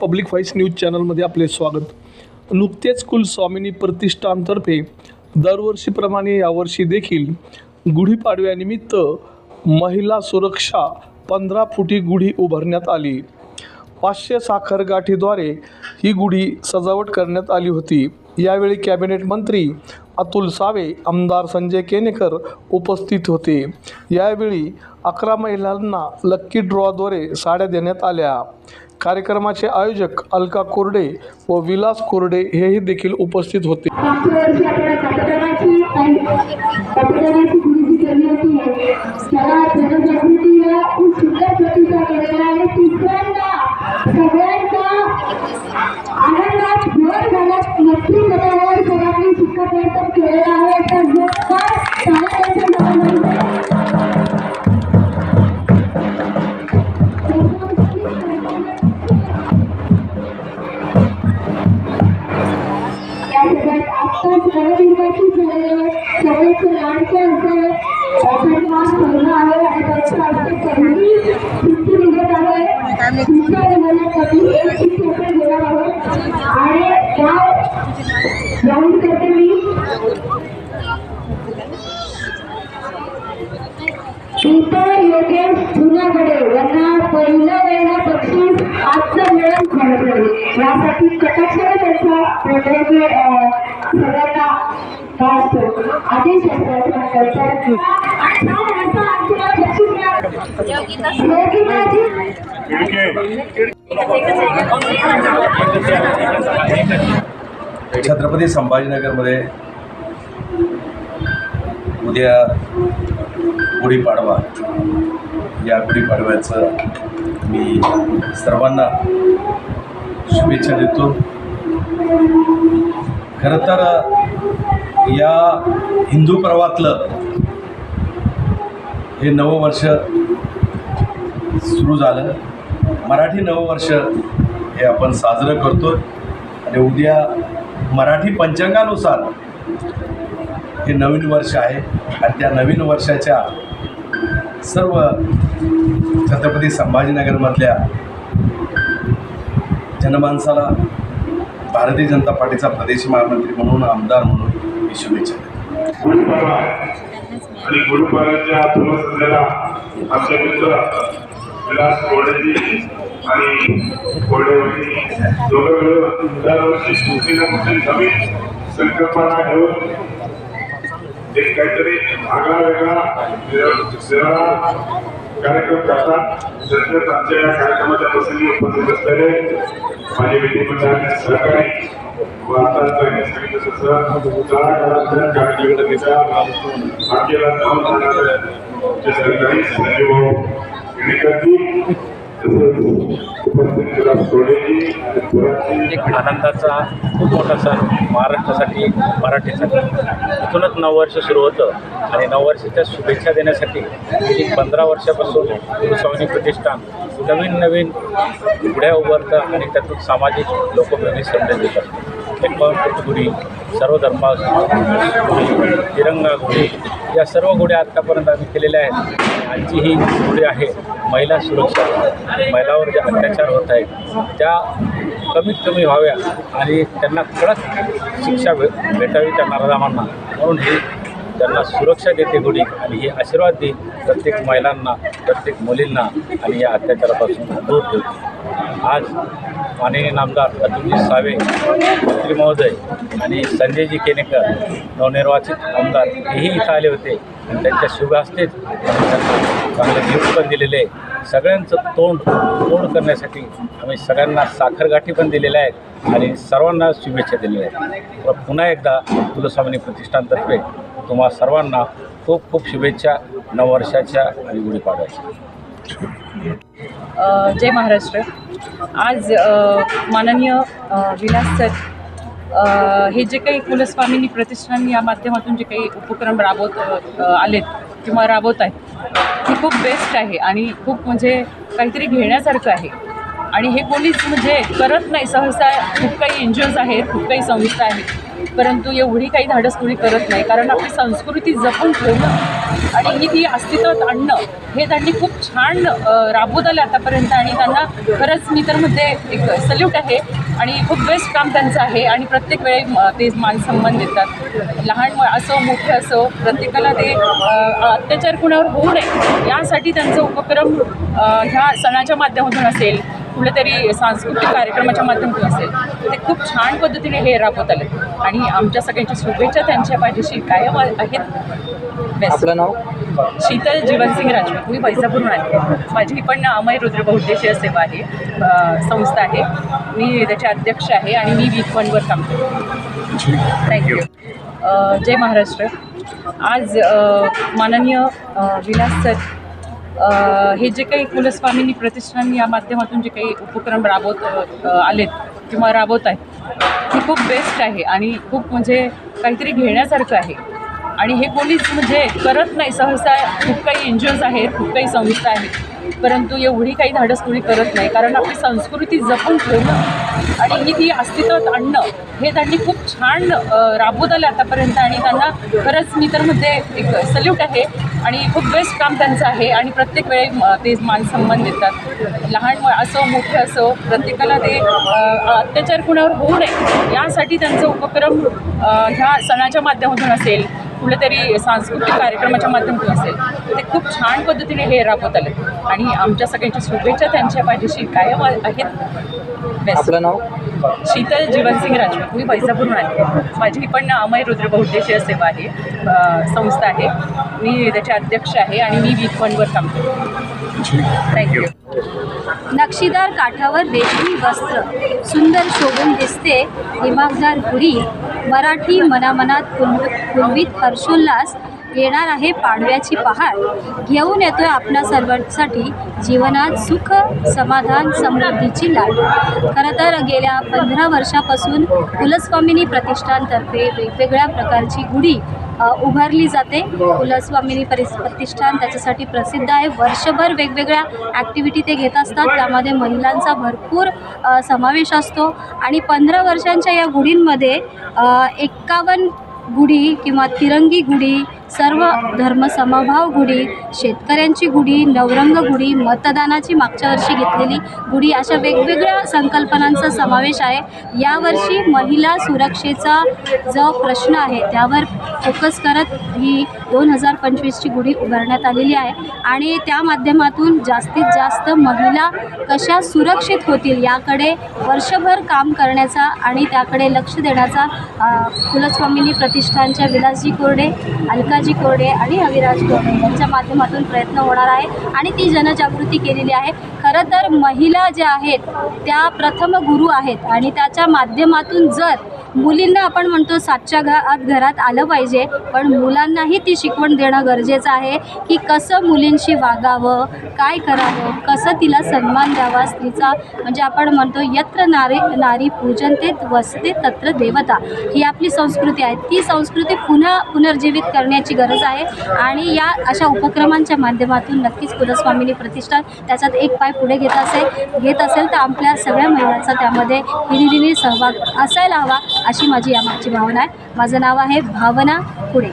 Public voice news चॅनलमध्ये आपले स्वागत. नुकतेच कुलस्वामिनी प्रतिष्ठानतर्फे दरवर्षीप्रमाणे यावर्षी देखील गुढीपाडव्यानिमित्त महिला सुरक्षा पंधरा फुटी गुढी उभारण्यात आली. पाचशे साखर गाठीद्वारे ही गुढी सजावट करण्यात आली होती. यावेळी कॅबिनेट मंत्री अतुल सावे आमदार संजय केनेकर उपस्थित होते. यावेळी अकरा महिलांना लक्की ड्रॉद्वारे साड्या देण्यात आल्या. कार्यक्रमाचे आयोजक अलका कोरडे व विलास कोरडे हेही देखील उपस्थित होते. मागच्या वर्षी आपण मतदानाची आणि मतदानाची गुरुजी केली होती खूप सुंदर प्रतिसाद मिळाला आणि सन्मान ठेवला आहे आणि निघत आहे तुमच्या कधी एक देणार आहोत? आणि त्या जाहीर करते मी. इतर योगेश जुनागडे यांना पहिलं वेळेला बक्षीस आजचं मिळून खळबळ यासाठी कटाक्षाने त्यांचा सगळ्यांना असतो आदेश छत्रपती संभाजीनगरमध्ये उद्या गुढीपाडवा. या गुढीपाडव्याचं मी सर्वांना शुभेच्छा देतो. खरं तर या हिंदू पर्वातलं हे नववर्ष सुरू झालं. मराठी नववर्ष हे आपण साजरं करतो आणि उद्या मराठी पंचांगानुसार हे नवीन वर्ष आहे. आणि त्या नवीन वर्षाच्या सर्व छत्रपती संभाजीनगरमधल्या जनमानसाला भारतीय जनता पार्टीचा प्रदेश महामंत्री म्हणून आमदार म्हणून मी शुभेच्छा गुढीपाडवा आणि गुढीपाडव्याच्या पूर्वसंध्येला आमचे मित्र विलास कोरडेजी आणि कोरडेवडी दोघं मिळून दरवर्षी कुठे ना कुठे नवीन संकल्पना घेऊन एक काहीतरी आगळा वेगळा सेवा कार्यक्रम करतात. तसेच आमच्या या कार्यक्रमाच्या प्रसंगी उपस्थित असलेले माझे विधिमंडळाचे सहकारी सांगितलं तसं तसंच उपस्थित एक आनंदाचा खूप मोठा सण महाराष्ट्रासाठी मराठीसाठी. इथूनच नववर्ष सुरू होतं. आणि नववर्षाच्या शुभेच्छा देण्यासाठी गेली पंधरा वर्षापासून गुरुस्वामी प्रतिष्ठान नवीन नवीन गुढ्या उभारतं आणि त्यातून सामाजिक लोकप्रिय संदेश देतात. एक गुढी सर्व धर्मा तिरंगा गुढी या सर्व गुढ्या आत्तापर्यंत आम्ही केलेल्या आहेत. आणि आजची ही गुढी आहे महिला सुरक्षा महिलावर जे अत्याचार होत आहेत त्या कमीत कमी व्हाव्या आणि त्यांना कडक शिक्षा भे भेटावी त्या नारदामांना. म्हणून ही त्यांना सुरक्षा देते गुढी आणि हे आशीर्वाद देईल प्रत्येक महिलांना प्रत्येक मुलींना आणि या अत्याचारापासून दूर ठेवते आज माननीय नामदार अतुलजी सावे मंत्री महोदय आणि संजयजी केनेकर नवनिर्वाचित आमदार हेही इथं आले होते. आणि त्यांच्या शुभ हस्तेच त्यांना चांगले गिफ्ट पण दिलेले सगळ्यांचं तोंड तोंड करण्यासाठी आम्ही सगळ्यांना साखरगाठी पण दिलेल्या आहेत आणि सर्वांना शुभेच्छा दिलेल्या आहेत. पुन्हा एकदा कुलस्वामिनी प्रतिष्ठानतर्फे तुम्हा सर्वांना खूप खूप शुभेच्छा नववर्षाच्या आणि गुढीपाडव्याच्या. जय महाराष्ट्र. आज माननीय विलास सर हे जे काही कुलस्वामिनी प्रतिष्ठान या माध्यमातून जे काही उपक्रम राबवत आलेत किंवा राबवत आहेत खूप बेस्ट आहे आणि खूप म्हणजे काहीतरी घेण्यासारखं आहे. आणि हे कोणीच म्हणजे करत नाही. सहसा खूप काही एन जी ओज आहेत खूप काही संस्था आहेत. परंतु एवढी काही धाडस करत नाही. कारण आपली संस्कृती जपून ठेवणं आणि ही ती अस्तित्वात आणणं हे त्यांनी खूप छान राबवत आलं आतापर्यंत आणि त्यांना खरंच मी तर म्हणजे एक सल्यूट आहे आणि खूप बेस्ट काम त्यांचं आहे आणि प्रत्येक वेळी ते मानसन्मान देतात. लहान असो मोठे असो प्रत्येकाला ते अत्याचार कुणावर होऊ नये यासाठी त्यांचा उपक्रम ह्या सणाच्या माध्यमातून असेल. कुठेतरी सांस्कृतिक कार्यक्रमाच्या माध्यमातून असेल ते खूप छान पद्धतीने हे राबवत आले आणि आमच्या सगळ्यांच्या शुभेच्छा त्यांच्या पाठीशी कायम आहेत. Best. आपलं नाव? शीतल जीवनसिंग राजपूत. मी पैजापूरून आले. माझी पण अमय रुद्र बहुद्देशीय सेवा आहे. संस्था आहे. मी त्याचे अध्यक्ष आहे आणि मी वीक वनवर काम करते. थँक्यू जय महाराष्ट्र. आज माननीय विलास सर हे जे काही कुलस्वामिनी प्रतिष्ठान या माध्यमातून जे काही उपक्रम राबवत आलेत किंवा राबवत आहेत ती खूप बेस्ट आहे आणि खूप म्हणजे काहीतरी घेण्यासारखं आहे. आणि हे कोणीच म्हणजे करत नाही. सहसा खूप काही एन जी ओज आहेत खूप काही संस्था आहेत. परंतु एवढी काही धाडस कोणी करत नाही. कारण आपली संस्कृती जपून ठेवणं आणि ही ती अस्तित्वात आणणं हे त्यांनी खूप छान राबवत आलं आतापर्यंत आणि त्यांना खरंच मी तर म्हणते एक सल्यूट आहे. आणि खूप बेस्ट काम त्यांचं आहे आणि प्रत्येक वेळी ते मानसन्मान देतात. लहान म- असो मोठे असो प्रत्येकाला ते अत्याचार कुणावर होऊ नये. यासाठी त्यांचा उपक्रम ह्या सणाच्या माध्यमातून असेल. कुठेतरी सांस्कृतिक कार्यक्रमाच्या माध्यमातून असेल. ते खूप छान पद्धतीने हे राबवत आले आणि आमच्या सगळ्यांच्या शुभेच्छा त्यांच्या पाठीशी कायम आहेत. बेस्ट आपलं नाव? शीतल जीवनसिंग राजपूत. मी पैजापूरून आले. माझी पण अमय रुद्र बहुद्देशीय सेवा आहे संस्था आहे. मी त्याचे अध्यक्ष आहे आणि मी वीक वनवर काम करते. थँक्यू नक्षीदार काठावर रेशमी वस्त्र. सुंदर शोभून दिसते. दिमागदार गुढी. मराठी मनामनात फुल फुलवीत हर्षोल्लास येणार आहे पाडव्याची पहाट. घेऊन येतोय आपल्या सर्वांसाठी जीवनात सुख समाधान समृद्धीची लाट. खरं तर गेल्या पंधरा वर्षापासून कुलस्वामिनी प्रतिष्ठानतर्फे वेगवेगळ्या प्रकारची गुढी उभारली जाते. कुलस्वामिनी परिस प्रतिष्ठान त्याच्यासाठी प्रसिद्ध आहे. वर्षभर वेगवेगळ्या ॲक्टिव्हिटी ते घेत असतात. त्यामध्ये महिलांचा भरपूर समावेश असतो. आणि पंधरा वर्षांच्या या गुढींमध्ये एक्कावन्न गुढी किंवा तिरंगी गुढी सर्व धर्मसमभाव गुढी शेतकऱ्यांची गुढी नवरंग गुढी मतदानाची मागच्या वर्षी घेतलेली गुढी अशा वेगवेगळ्या संकल्पनांचा समावेश आहे. यावर्षी महिला सुरक्षेचा जो प्रश्न आहे त्यावर फोकस करत ही दोन हजार पंचवीसची गुढी उभारण्यात आलेली आहे. आणि त्या माध्यमातून जास्तीत जास्त महिला कशा सुरक्षित होतील याकडे वर्षभर काम करण्याचा आणि त्याकडे लक्ष देण्याचा कुलस्वामिनी प्रतिष्ठानच्या विलासजी कोरडे अलकाजी कोरडे आणि अविराज कोरडे यांच्या माध्यमातून प्रयत्न होणार आहे. आणि ती जनजागृती केलेली आहे. खरं तर महिला ज्या आहेत त्या प्रथम गुरु आहेत आणि त्याच्या माध्यमातून जर मुलींना आपण म्हणतो सातच्या घा आत घरात आलं पाहिजे पण मुलांनाही ती शिकवण देणं गरजेचं आहे की कसं मुलींशी वागावं काय करावं कसं तिला सन्मान द्यावा स्त्रीचा म्हणजे आपण म्हणतो यत्र नारी नारी पूजनते वसते तत्र देवता. ही आपली संस्कृती आहे. ती संस्कृती पुन्हा पुनर्जीवित करण्याची गरज आहे आणि या अशा उपक्रमांच्या माध्यमातून नक्कीच कुलस्वामिनी प्रतिष्ठान त्याच्यात एक पाय पुढे घेत असेल घेत असेल तर आपल्या सगळ्या महिलांचा त्यामध्ये हिरिरिनी सहभाग असायला हवा अशी माझी यामागची भावना आहे. माझं नाव आहे भावना पुढे.